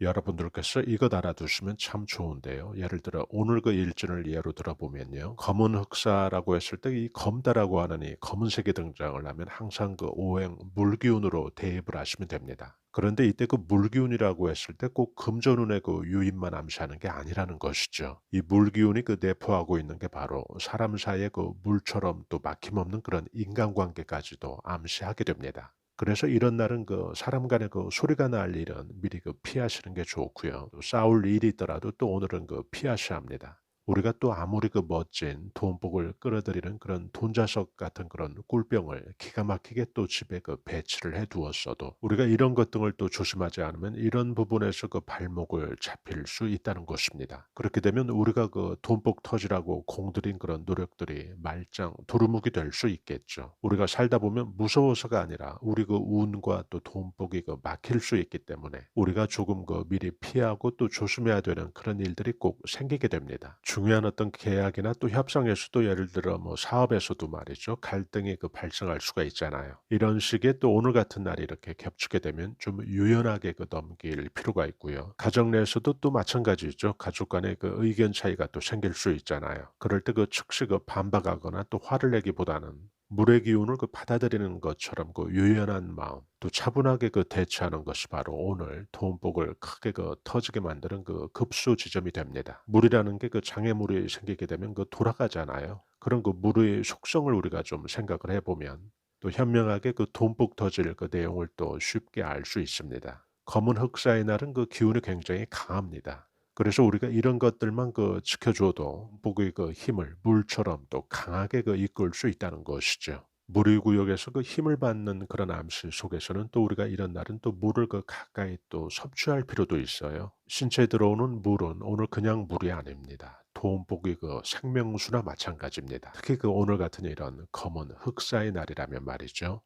여러분들께서 이것 알아두시면 참 좋은데요. 예를 들어 오늘 그 일진을 예로 들어보면요. 검은 흑사라고 했을 때 이 검다라고 하는 이 검은색이 등장을 하면 항상 그 오행 물기운으로 대입을 하시면 됩니다. 그런데 이때 그 물기운이라고 했을 때 꼭 금전운의 그 유입만 암시하는 게 아니라는 것이죠. 이 물기운이 그 내포하고 있는 게 바로 사람 사이의 그 물처럼 또 막힘없는 그런 인간관계까지도 암시하게 됩니다. 그래서 이런 날은 그 사람 간의 그 소리가 날 일은 미리 그 피하시는 게 좋고요. 또 싸울 일이 있더라도 또 오늘은 그 피하셔야 합니다. 우리가 또 아무리 그 멋진 돈복을 끌어들이는 그런 돈자석 같은 그런 꿀병을 기가 막히게 또 집에 그 배치를 해 두었어도 우리가 이런 것 등을 또 조심하지 않으면 이런 부분에서 그 발목을 잡힐 수 있다는 것입니다. 그렇게 되면 우리가 그 돈복 터지라고 공들인 그런 노력들이 말짱 도루묵이 될 수 있겠죠. 우리가 살다 보면 무서워서가 아니라 우리 그 운과 또 돈복이 그 막힐 수 있기 때문에 우리가 조금 그 미리 피하고 또 조심해야 되는 그런 일들이 꼭 생기게 됩니다. 중 요한 어떤 계약이나 또 협상에서도 예를 들어 뭐 사업에서도 말이죠. 갈등이 그 발생할 수가 있잖아요. 이런 식의 또 오늘 같은 날이 이렇게 겹치게 되면 좀 유연하게 그 넘길 필요가 있고요. 가정 내에서도 또 마찬가지죠. 가족 간의 그 의견 차이가 또 생길 수 있잖아요. 그럴 때 그 즉시 그 반박하거나 또 화를 내기보다는 물의 기운을 그 받아들이는 것처럼 그 유연한 마음, 또 차분하게 그 대처하는 것이 바로 오늘 돈복을 크게 그 터지게 만드는 그 급수 지점이 됩니다. 물이라는 게 그 장애물이 생기게 되면 그 돌아가잖아요. 그런 그 물의 속성을 우리가 좀 생각을 해보면 또 현명하게 그 돈복 터질 그 내용을 또 쉽게 알 수 있습니다. 검은 흑사의 날은 그 기운이 굉장히 강합니다. 그래서 우리가 이런 것들만 그 지켜줘도 복의 그 힘을 물처럼 또 강하게 그 이끌 수 있다는 것이죠. 무리 구역에서 그 힘을 받는 그런 암시 속에서는 또 우리가 이런 날은 또 물을 그 가까이 또 섭취할 필요도 있어요. 신체에 들어오는 물은 오늘 그냥 물이 아닙니다. 돈복이 그 생명수나 마찬가지입니다. 특히 그 오늘 같은 이런 검은 흑사의 날이라면 말이죠.